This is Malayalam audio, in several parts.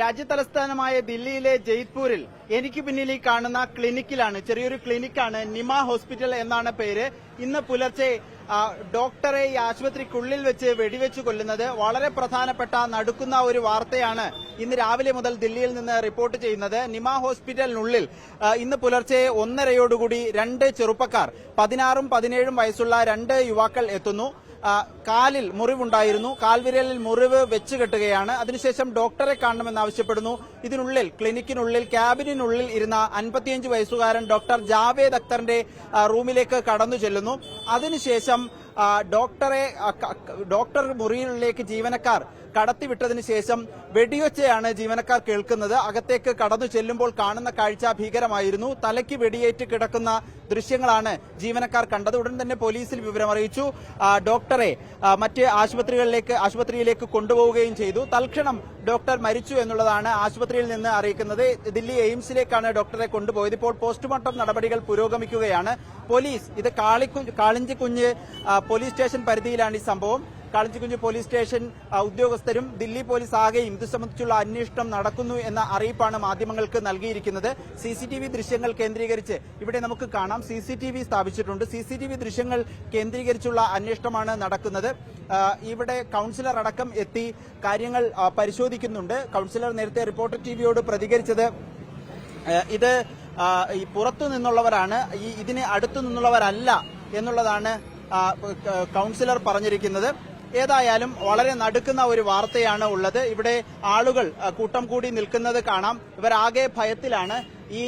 രാജ്യതലസ്ഥാനമായ ദില്ലിയിലെ ജയ്പൂരിൽ എനിക്ക് പിന്നിൽ ഈ കാണുന്ന ക്ലിനിക്കിലാണ് ചെറിയൊരു ക്ലിനിക്കാണ് നിമ ഹോസ്പിറ്റൽ എന്നാണ് പേര്. ഇന്ന് പുലർച്ചെ ഡോക്ടറെ ഈ ആശുപത്രിക്കുള്ളിൽ വെച്ച് വെടിവെച്ച് കൊല്ലുന്നത് വളരെ പ്രധാനപ്പെട്ട നടുക്കുന്ന ഒരു വാർത്തയാണ് ഇന്ന് രാവിലെ മുതൽ ദില്ലിയിൽ നിന്ന് റിപ്പോർട്ട് ചെയ്യുന്നത്. നിമ ഹോസ്പിറ്റലിനുള്ളിൽ ഇന്ന് പുലർച്ചെ ഒന്നരയോടുകൂടി രണ്ട് ചെറുപ്പക്കാർ പതിനാറും പതിനേഴും വയസ്സുള്ള രണ്ട് യുവാക്കൾ എത്തുന്നു. കാലിൽ മുറിവുണ്ടായിരുന്നു. കാൽവിരലിൽ മുറിവ് വെച്ച് കെട്ടുകയാണ്. അതിനുശേഷം ഡോക്ടറെ കാണണമെന്ന് ആവശ്യപ്പെടുന്നു. ഇതിനുള്ളിൽ ക്ലിനിക്കിനുള്ളിൽ ക്യാബിനുള്ളിൽ ഇരുന്ന അൻപത്തിയഞ്ച് വയസ്സുകാരൻ ഡോക്ടർ ജാവേദ് അക്തറിന്റെ റൂമിലേക്ക് കടന്നു ചെല്ലുന്നു. അതിനുശേഷം ഡോക്ടറെ ഡോക്ടർ മുറിയിലേക്ക് ജീവനക്കാർ കടത്തിവിട്ടതിന് ശേഷം വെടിയൊച്ചയാണ് ജീവനക്കാർ കേൾക്കുന്നത്. അകത്തേക്ക് കടന്നു ചെല്ലുമ്പോൾ കാണുന്ന കാഴ്ച ഭീകരമായിരുന്നു. തലയ്ക്ക് വെടിയേറ്റ് കിടക്കുന്ന ദൃശ്യങ്ങളാണ് ജീവനക്കാർ കണ്ടത്. ഉടൻ തന്നെ പോലീസിൽ വിവരം അറിയിച്ചു. ഡോക്ടറെ മറ്റ് ആശുപത്രികളിലേക്ക് ആശുപത്രിയിലേക്ക് കൊണ്ടുപോവുകയും ചെയ്തു. തൽക്ഷണം ഡോക്ടർ മരിച്ചു എന്നുള്ളതാണ് ആശുപത്രിയിൽ നിന്ന് അറിയിക്കുന്നത്. ദില്ലി എയിംസിലേക്കാണ് ഡോക്ടറെ കൊണ്ടുപോയത്. ഇപ്പോൾ പോസ്റ്റ്മോർട്ടം നടപടികൾ പുരോഗമിക്കുകയാണ്. പോലീസ് ഇത് കാളിക്കു കാളിഞ്ചിക്കുഞ്ഞ് പോലീസ് സ്റ്റേഷൻ പരിധിയിലാണ് ഈ സംഭവം. കാളിഞ്ചിക്കുഞ്ഞ് പോലീസ് സ്റ്റേഷൻ ഉദ്യോഗസ്ഥരും ദില്ലി പോലീസ് ആകെയും ഇത് സംബന്ധിച്ചുള്ള അന്വേഷണം നടക്കുന്നു എന്ന അറിയിപ്പാണ് മാധ്യമങ്ങൾക്ക് നൽകിയിരിക്കുന്നത്. സി സി ടി വി ദൃശ്യങ്ങൾ കേന്ദ്രീകരിച്ച് ഇവിടെ നമുക്ക് കാണാം. സി സി ടി വി സ്ഥാപിച്ചിട്ടുണ്ട്. സി സി ടി വി ദൃശ്യങ്ങൾ കേന്ദ്രീകരിച്ചുള്ള അന്വേഷണമാണ് നടക്കുന്നത്. ഇവിടെ കൌൺസിലർ അടക്കം എത്തി കാര്യങ്ങൾ പരിശോധിക്കുന്നുണ്ട്. കൌൺസിലർ നേരത്തെ റിപ്പോർട്ടർ ടിവിയോട് പ്രതികരിച്ചത് ഇത് പുറത്തു നിന്നുള്ളവരാണ് ഇതിന് അടുത്തു നിന്നുള്ളവരല്ല എന്നുള്ളതാണ് കൗൺസിലർ പറഞ്ഞിരിക്കുന്നത് ഏതായാലും വളരെ നടുക്കുന്ന ഒരു വാർത്തയാണ് ഉള്ളത്. ഇവിടെ ആളുകൾ കൂട്ടം കൂടി നിൽക്കുന്നത് കാണാം. ഇവരാകെ ഭയത്തിലാണ്. ഈ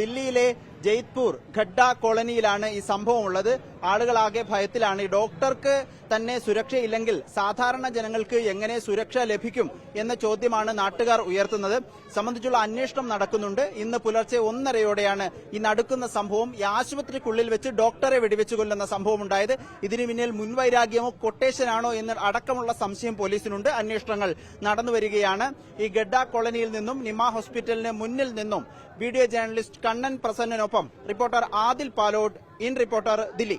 ദില്ലിയിലെ ജയ്പൂർ ഖഡ്ഡ കോളനിയിലാണ് ഈ സംഭവം ഉള്ളത്. ആളുകളാകെ ഭയത്തിലാണ്. ഈ ഡോക്ടർക്ക് തന്നെ സുരക്ഷയില്ലെങ്കിൽ സാധാരണ ജനങ്ങൾക്ക് എങ്ങനെ സുരക്ഷ ലഭിക്കും എന്ന ചോദ്യമാണ് നാട്ടുകാർ ഉയർത്തുന്നത്. സംബന്ധിച്ചുള്ള അന്വേഷണം നടക്കുന്നുണ്ട്. ഇന്ന് പുലർച്ചെ ഒന്നരയോടെയാണ് ഈ നടക്കുന്ന സംഭവം. ഈ ആശുപത്രിക്കുള്ളിൽ വെച്ച് ഡോക്ടറെ വെടിവെച്ച് കൊല്ലുന്ന സംഭവം ഉണ്ടായത്. ഇതിനു പിന്നിൽ മുൻവൈരാഗ്യമോ കൊട്ടേഷനാണോ എന്ന് അടക്കമുള്ള സംശയം പോലീസിനുണ്ട്. അന്വേഷണങ്ങൾ നടന്നു വരികയാണ്. ഈ ഗഡ്ഡ കോളനിയിൽ നിന്നും നിമ ഹോസ്പിറ്റലിന് മുന്നിൽ നിന്നും video journalist Kannan പ്രസന്നനൊപ്പം reporter Adil Palott in reporter Delhi